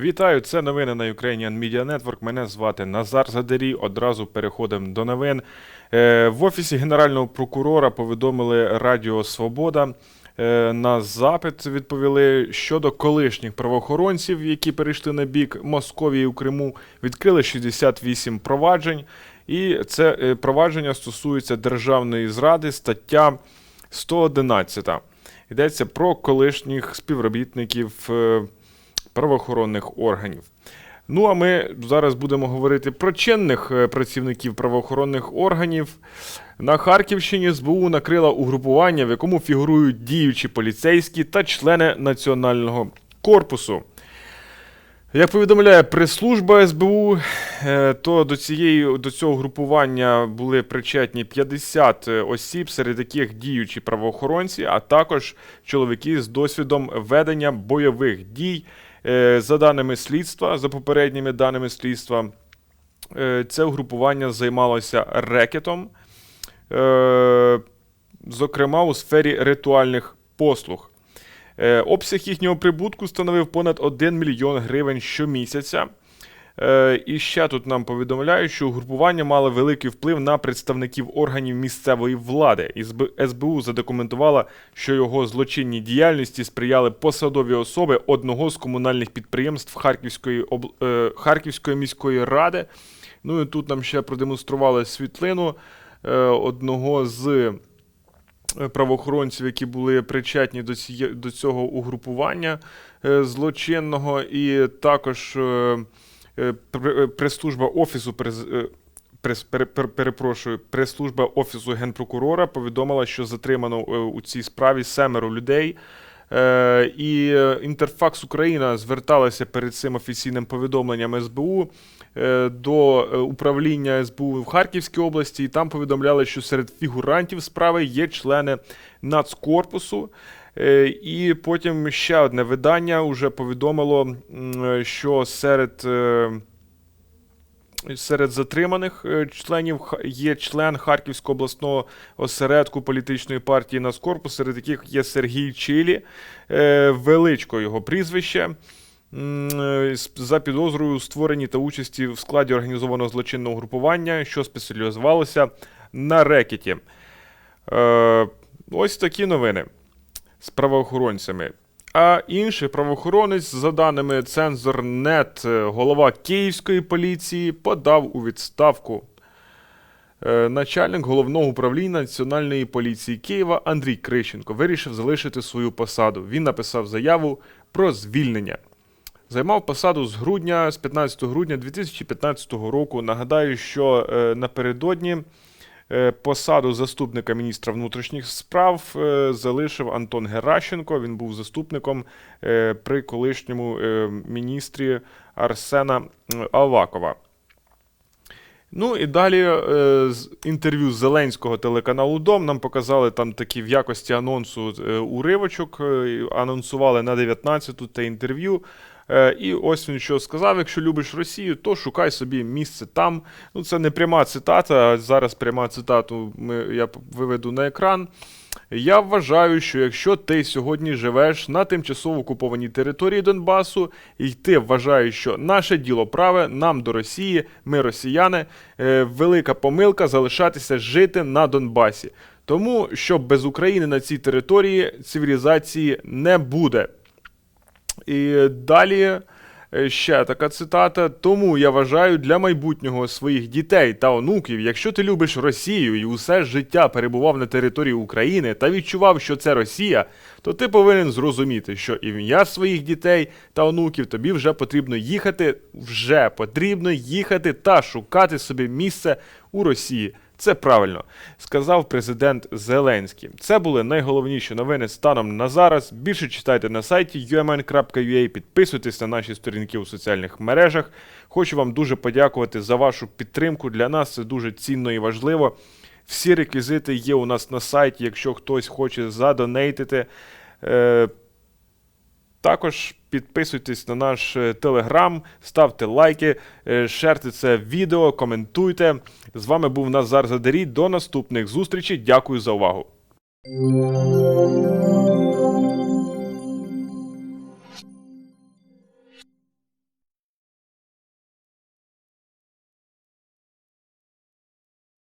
Вітаю, це новини на Ukrainian Media Network. Мене звати Назар Задарій. Одразу переходимо до новин. Е, В офісі генерального прокурора повідомили Радіо Свобода. Е, На запит відповіли щодо колишніх правоохоронців, які перейшли на бік Московії у Криму. Відкрили 68 проваджень, і це е, провадження стосується державної зради, стаття 111. Йдеться про колишніх співробітників правоохоронних органів. Ну а ми зараз будемо говорити про чинних е, працівників правоохоронних органів. На Харківщині СБУ накрила угрупування, в якому фігурують діючі поліцейські та члени Національного корпусу. Як повідомляє прес-служба СБУ, е, то до, цієї, до цього групування були причетні 50 осіб, серед яких діючі правоохоронці, а також чоловіки з досвідом ведення бойових дій. Е, За даними слідства, за попередніми даними слідства, е, це угрупування займалося рекетом, е, зокрема у сфері ритуальних послуг. Обсяг їхнього прибутку становив понад 1 мільйон гривень щомісяця. Е, І ще тут нам повідомляють, що угрупування мало великий вплив на представників органів місцевої влади. І СБ- СБУ задокументувала, що його злочинній діяльності сприяли посадові особи одного з комунальних підприємств Харківської, об... е, Харківської міської ради. Ну і тут нам ще продемонстрували світлину е, одного з правоохоронців, які були причетні до, ціє, до цього угрупування злочинного, і також прес-служба офісу през, е, прес, пере, пер- перепрошую, прес-служба офісу генпрокурора повідомила, що затримано е, у цій справі семеро людей. Е, і е, Інтерфакс Україна зверталася перед цим офіційним повідомленням СБУ е, до е, управління СБУ в Харківській області, і там повідомляли, що серед фігурантів справи є члени Нацкорпусу. Е, І потім ще одне видання вже повідомило, що серед. е, Серед затриманих е, членів є член Харківського обласного осередку політичної партії Наскорпус, серед яких є Сергій Чилі, величко його прізвище. За підозрою у створенні та участі в складі організованого злочинного групування, що спеціалізувалося на рекеті. Ось такі новини з правоохоронцями. А інший правоохоронець, за даними Цензорнет, е, голова Київської поліції, подав у відставку. Е, Начальник головного управління Національної поліції Києва Андрій Крищенко вирішив залишити свою посаду. Він написав заяву про звільнення. Займав посаду з грудня, з 15 грудня 2015 року. Нагадаю, що е, напередодні посаду заступника міністра внутрішніх справ е, залишив Антон Геращенко. Він був заступником е, при колишньому е, міністрі Арсена Авакова. Ну і далі е, з інтерв'ю з Зеленського телеканалу Дом нам показали там такі в якості анонсу е, уривочок, е, анонсували на 19-ту те інтерв'ю. Е, і ось він що сказав: якщо любиш Росію, то шукай собі місце там. Ну, це не пряма цитата, а зараз пряма цитату ми, я виведу на екран. Я вважаю, що якщо ти сьогодні живеш на тимчасово окупованій території Донбасу, і ти вважаєш, що наше діло праве, нам до Росії, ми росіяни, е, велика помилка залишатися жити на Донбасі. Тому що без України на цій території цивілізації не буде. І далі е, ще така цитата. Тому я вважаю для майбутнього своїх дітей та онуків, якщо ти любиш Росію і усе життя перебував на території України та відчував, що це Росія, то ти повинен зрозуміти, що ім'я своїх дітей та онуків тобі вже потрібно їхати, вже потрібно їхати та шукати собі місце у Росії. Це правильно, сказав президент Зеленський. Це були найголовніші новини станом на зараз. Більше читайте на сайті umn.ua, підписуйтесь на наші сторінки у соціальних мережах. Хочу вам дуже подякувати за вашу підтримку. Для нас це дуже цінно і важливо. Всі реквізити є у нас на сайті, якщо хтось хоче задонейтити. Також підписуйтесь на наш е, телеграм, ставте лайки, е, шерте це відео, коментуйте. З вами був Назар Задарій. До наступних зустрічей. Дякую за увагу.